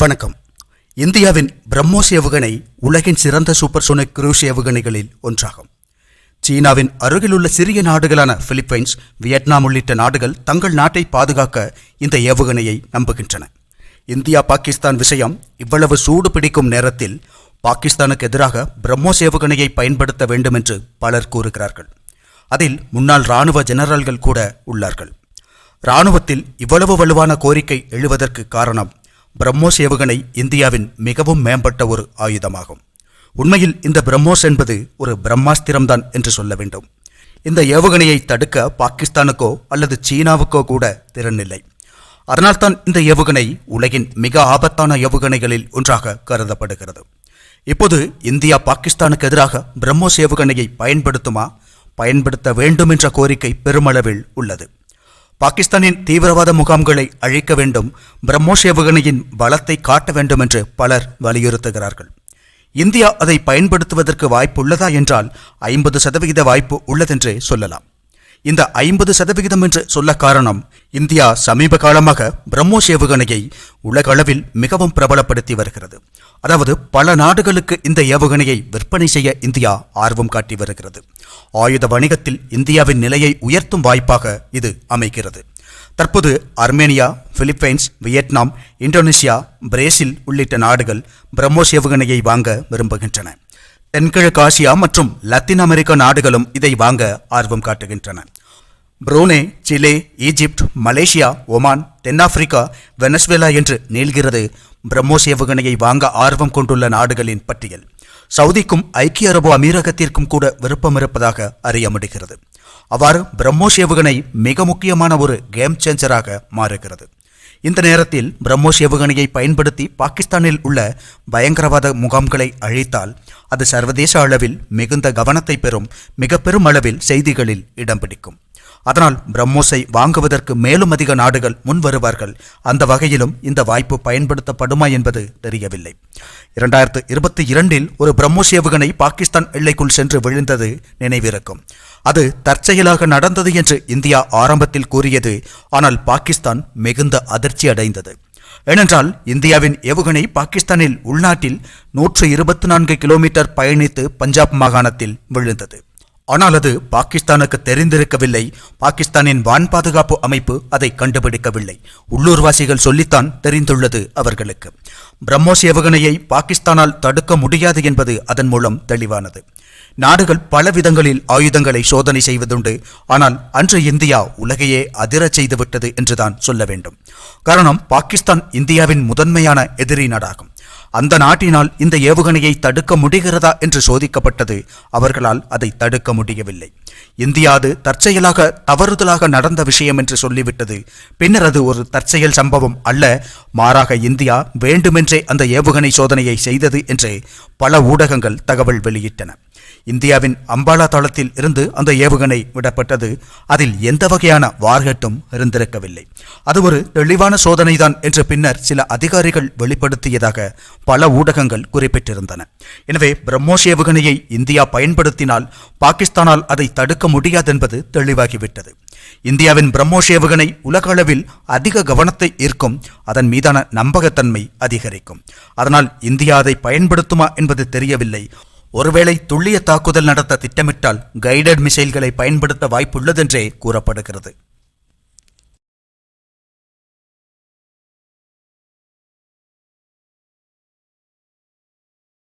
வணக்கம். இந்தியாவின் பிரம்மோஸ் ஏவுகணை உலகின் சிறந்த சூப்பர் சோனிக் குரூஸ் ஏவுகணைகளில் ஒன்றாகும். சீனாவின் அருகிலுள்ள சிறிய நாடுகளான பிலிப்பைன்ஸ் வியட்நாம் உள்ளிட்ட நாடுகள் தங்கள் நாட்டை பாதுகாக்க இந்த ஏவுகணையை நம்புகின்றன. இந்தியா பாகிஸ்தான் விஷயம் இவ்வளவு சூடு பிடிக்கும் நேரத்தில் பாகிஸ்தானுக்கு எதிராக பிரம்மோஸ் ஏவுகணையை பயன்படுத்த வேண்டும் என்று பலர் கூறுகிறார்கள். அதில் முன்னாள் இராணுவ ஜெனரல்கள் கூட உள்ளார்கள். இராணுவத்தில் இவ்வளவு வலுவான கோரிக்கை எழுவதற்கு காரணம் பிரம்மோஸ் ஏவுகணை இந்தியாவின் மிகவும் மேம்பட்ட ஒரு ஆயுதமாகும். உண்மையில் இந்த பிரம்மோஸ் என்பது ஒரு பிரம்மாஸ்திரம்தான் என்று சொல்ல வேண்டும். இந்த ஏவுகணையை தடுக்க பாகிஸ்தானுக்கோ அல்லது சீனாவுக்கோ கூட திறனில்லை. அதனால்தான் இந்த ஏவுகணை உலகின் மிக ஆபத்தான ஏவுகணைகளில் ஒன்றாக கருதப்படுகிறது. இப்போது இந்தியா பாகிஸ்தானுக்கு எதிராக பிரம்மோஸ் ஏவுகணையை பயன்படுத்துமா? பயன்படுத்த வேண்டும் என்ற கோரிக்கை பெருமளவில் உள்ளது. பாகிஸ்தானின் தீவிரவாத முகாம்களை அழிக்க வேண்டும் பிரம்மோஸ் ஏவுகணையின் பலத்தை காட்ட வேண்டும் என்று பலர் வலியுறுத்துகிறார்கள். இந்தியா அதை பயன்படுத்துவதற்கு வாய்ப்பு உள்ளதா என்றால் ஐம்பது சதவிகித வாய்ப்பு உள்ளதென்றே சொல்லலாம். இந்த ஐம்பது சதவிகிதம் என்று சொல்ல காரணம் இந்தியா சமீப காலமாக பிரம்மோஸ் ஏவுகணையை உலக அளவில் மிகவும் பிரபலப்படுத்தி வருகிறது. அதாவது பல நாடுகளுக்கு இந்த ஏவுகணையை விற்பனை செய்ய இந்தியா ஆர்வம் காட்டி வருகிறது. ஆயுத வணிகத்தில் இந்தியாவின் நிலையை உயர்த்தும் வாய்ப்பாக இது அமைகிறது. தற்போது Armenia Philippines Vietnam Indonesia Brazil உள்ளிட்ட நாடுகள் பிரம்மோஸ் ஏவுகணையை வாங்க விரும்புகின்றன. தென்கிழக்கு ஆசியா மற்றும் லத்தீன் அமெரிக்க நாடுகளும் இதை வாங்க ஆர்வம் காட்டுகின்றன. Brunei Chile Egypt Malaysia Oman தென்னாப்பிரிக்கா வெனஸ்வேலா என்று நீள்கிறது பிரம்மோஸ் ஏவுகணையை வாங்க ஆர்வம் கொண்டுள்ள நாடுகளின் பட்டியல். சவுதிக்கும் ஐக்கிய அரபு அமீரகத்திற்கும் கூட விருப்பம் இருப்பதாக அறிய முடிகிறது அவ்வாறு பிரம்மோஸ் ஏவுகணை மிக முக்கியமான ஒரு கேம் சேஞ்சராக மாறுகிறது. இந்த நேரத்தில் பிரம்மோஸ் ஏவுகணையை பயன்படுத்தி பாகிஸ்தானில் உள்ள பயங்கரவாத முகாம்களை அழித்தால் அது சர்வதேச அளவில் மிகுந்த கவனத்தை பெறும் மிக பெரும் அளவில் செய்திகளில் இடம் பிடிக்கும். அதனால் பிரம்மோஸை வாங்குவதற்கு மேலும் அதிக நாடுகள் முன் வருவார்கள் அந்த வகையிலும் இந்த வாய்ப்பு பயன்படுத்தப்படுமா என்பது தெரியவில்லை. இரண்டாயிரத்து இருபத்தி இரண்டில் ஒரு பிரம்மோஸ் ஏவுகணை பாகிஸ்தான் எல்லைக்குள் சென்று விழுந்தது நினைவிருக்கும். அது தற்செயலாக நடந்தது என்று இந்தியா ஆரம்பத்தில் கூறியது ஆனால் பாகிஸ்தான் மிகுந்த அதிர்ச்சி அடைந்தது. ஏனென்றால் இந்தியாவின் ஏவுகணை பாகிஸ்தானில் உள்நாட்டில் நூற்று இருபத்தி நான்கு கிலோமீட்டர் பயணித்து பஞ்சாப் மாகாணத்தில் விழுந்தது. ஆனால் அது பாகிஸ்தானுக்கு தெரிந்திருக்கவில்லை. பாகிஸ்தானின் வான் பாதுகாப்பு அமைப்பு அதை கண்டுபிடிக்கவில்லை. உள்ளூர்வாசிகள் சொல்லித்தான் தெரிந்துள்ளது அவர்களுக்கு. பிரம்மோஸ் ஏவுகணையை பாகிஸ்தானால் தடுக்க முடியாது என்பது அதன் மூலம் தெளிவானது. நாடுகள் பல விதங்களில் ஆயுதங்களை சோதனை செய்வதுண்டு. ஆனால் அன்று இந்தியா உலகையே அதிரச் செய்துவிட்டது என்றுதான் சொல்ல வேண்டும். காரணம் பாகிஸ்தான் இந்தியாவின் முதன்மையான எதிரி நாடாகும். அந்த நாட்டினால் இந்த ஏவுகணையை தடுக்க முடிகிறதா என்று சோதிக்கப்பட்டது. அவர்களால் அதை தடுக்க முடியவில்லை. இந்தியா அது தற்செயலாக தவறுதலாக நடந்த விஷயம் என்று சொல்லிவிட்டது. பின்னர் அது ஒரு தற்செயல் சம்பவம் அல்ல. மாறாக இந்தியா வேண்டுமென்றே அந்த ஏவுகணை சோதனையை செய்தது என்று பல ஊடகங்கள் தகவல் வெளியிட்டன. இந்தியாவின் அம்பாலா தளத்தில் இருந்து அந்த ஏவுகணை விடப்பட்டது. அதில் எந்த வகையான வார்கட்டும் இருந்திருக்கவில்லை. அது ஒரு தெளிவான சோதனைதான் என்று பின்னர் சில அதிகாரிகள் வெளிப்படுத்தியதாக பல ஊடகங்கள் குறிப்பிட்டிருந்தன. எனவே பிரம்மோஸ் ஏவுகணையை இந்தியா பயன்படுத்தினால் பாகிஸ்தானால் அதை தடுக்க முடியாதென்பது தெளிவாகிவிட்டது. இந்தியாவின் பிரம்மோஸ் ஏவுகணை உலக அளவில் அதிக கவனத்தை ஈர்க்கும் அதன் மீதான நம்பகத்தன்மை அதிகரிக்கும். அதனால் இந்தியா அதை பயன்படுத்துமா என்பது தெரியவில்லை. ஒருவேளை துல்லிய தாக்குதல் நடத்த திட்டமிட்டால் கைடட் மிசைல்களை பயன்படுத்த வாய்ப்புள்ளதென்றே கூறப்படுகிறது.